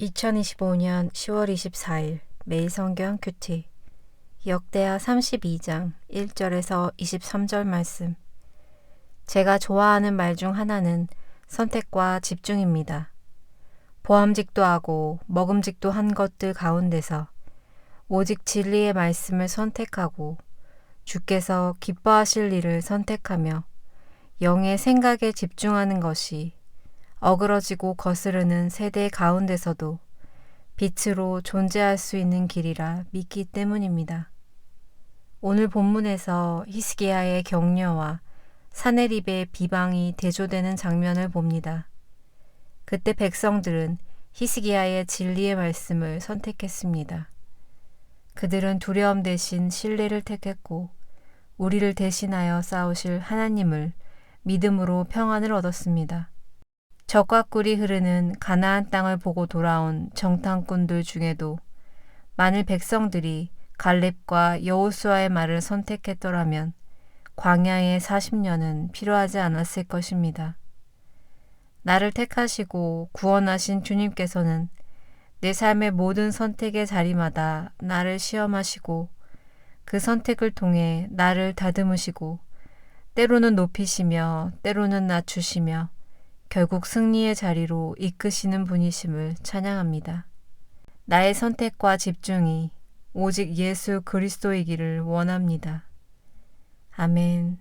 2025년 10월 24일 매일 성경 큐티 역대하 32장 1절에서 23절 말씀 제가 좋아하는 말 중 하나는 선택과 집중입니다. 보암직도 하고 먹음직도 한 것들 가운데서 오직 진리의 말씀을 선택하고 주께서 기뻐하실 일을 선택하며 영의 생각에 집중하는 것이 어그러지고 거스르는 세대 가운데서도 빛으로 존재할 수 있는 길이라 믿기 때문입니다. 오늘 본문에서 히스기야의 격려와 사내립의 비방이 대조되는 장면을 봅니다. 그때 백성들은 히스기야의 진리의 말씀을 선택했습니다. 그들은 두려움 대신 신뢰를 택했고 우리를 대신하여 싸우실 하나님을 믿음으로 평안을 얻었습니다. 적과 꿀이 흐르는 가나안 땅을 보고 돌아온 정탐꾼들 중에도 만일 백성들이 갈렙과 여호수아의 말을 선택했더라면 광야의 40년은 필요하지 않았을 것입니다. 나를 택하시고 구원하신 주님께서는 내 삶의 모든 선택의 자리마다 나를 시험하시고 그 선택을 통해 나를 다듬으시고 때로는 높이시며 때로는 낮추시며 결국 승리의 자리로 이끄시는 분이심을 찬양합니다. 나의 선택과 집중이 오직 예수 그리스도이기를 원합니다. 아멘.